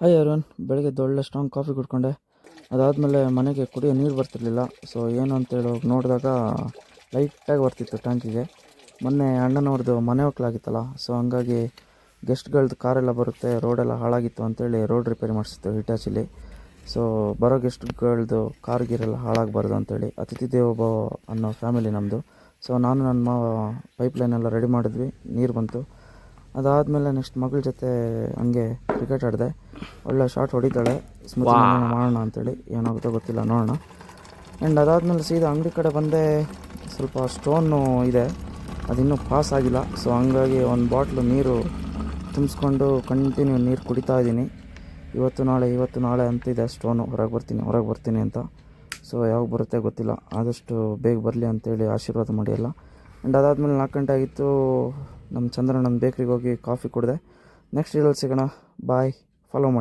Hi Arun ಬೆಳಗ್ಗೆ ದೊಡ್ಡ strong coffee ಕುಡ್ಕೊಂಡೆ. ಅದಾದಮೇಲೆ ಮನೆಗೆ ಕುಡಿಯೋ ನೀರು ಬರ್ತಿರ್ಲಿಲ್ಲ. ಸೊ ಏನು ಅಂತೇಳಿ ನೋಡಿದಾಗ ಲೈಟಾಗಿ ಬರ್ತಿತ್ತು ಟ್ಯಾಂಕಿಗೆ ಮೊನ್ನೆ ಅಣ್ಣನವ್ರದ್ದು ಮನೆ ಹೋಗ್ಲಾಗಿತ್ತಲ್ಲ ಸೊ ಹಂಗಾಗಿ ಗೆಸ್ಟ್ಗಳ್ದು ಕಾರೆಲ್ಲ ಬರುತ್ತೆ ರೋಡೆಲ್ಲ ಹಾಳಾಗಿತ್ತು ಅಂತೇಳಿ ರೋಡ್ ರಿಪೇರಿ ಮಾಡಿಸಿತ್ತು ಹಿಟಾಚಿಲಿ ಸೊ ಬರೋ ಗೆಸ್ಟ್ಗಳ್ದು ಕಾರ್ ಗೀರೆಲ್ಲ ಹಾಳಾಗಬಾರ್ದು ಅಂತೇಳಿ ಅತಿಥಿ ದೇವೋಭವ ಅನ್ನೋ ಫ್ಯಾಮಿಲಿ ನಮ್ಮದು ಸೊ ನಾನು, ನನ್ನ ಪೈಪ್ ಲೈನೆಲ್ಲ ರೆಡಿ ಮಾಡಿದ್ವಿ. ನೀರು ಬಂತು. ಅದಾದಮೇಲೆ ನೆಕ್ಸ್ಟ್ ಮಗಳ ಜೊತೆ ಹಂಗೆ ಕ್ರಿಕೆಟ್ ಆಡಿದೆ. ಒಳ್ಳೆ ಶಾಟ್ ಹೊಡಿತಾಳೆ. ಸ್ಮೃತಿ ಮಾಡೋಣ ಅಂತೇಳಿ. ಏನಾಗುತ್ತೋ ಗೊತ್ತಿಲ್ಲ ನೋಡೋಣ. ಆ್ಯಂಡ್ ಅದಾದಮೇಲೆ ಸೀದಾ ಅಂಗಡಿ ಕಡೆ ಬಂದೆ. ಸ್ವಲ್ಪ ಸ್ಟೋನು ಇದೆ. ಅದಿನ್ನೂ ಪಾಸ್ ಆಗಿಲ್ಲ. ಸೊ ಹಂಗಾಗಿ ಒಂದು ಬಾಟ್ಲು ನೀರು ತುಂಬಿಸ್ಕೊಂಡು ಕಂಟಿನ್ಯೂ ನೀರು ಕುಡಿತಾ ಇದ್ದೀನಿ. ಇವತ್ತು ನಾಳೆ ಇವತ್ತು ನಾಳೆ ಅಂತಿದೆ ಸ್ಟೋನು ಹೊರಗೆ ಬರ್ತೀನಿ ಹೊರಗೆ ಬರ್ತೀನಿ ಅಂತ. ಸೊ ಯಾವಾಗ ಬರುತ್ತೆ ಗೊತ್ತಿಲ್ಲ. ಆದಷ್ಟು ಬೇಗ ಬರಲಿ ಅಂತೇಳಿ ಆಶೀರ್ವಾದ ಮಾಡಿ ಎಲ್ಲ. ಆ್ಯಂಡ್ ಅದಾದಮೇಲೆ ನಾಲ್ಕು ಗಂಟೆ ಆಗಿತ್ತು. ನಮ್ಮ ಚಂದ್ರಣ್ಣನ ಬೇಕ್ರಿಗೆ ಹೋಗಿ ಕಾಫಿ ಕುಡಿದೆ. ನೆಕ್ಸ್ಟ್ ಇದ್ರಲ್ಲಿ ಸಿಗೋಣ. ಬಾಯ್ ಫಾಲೋ ಮಾಡಿ.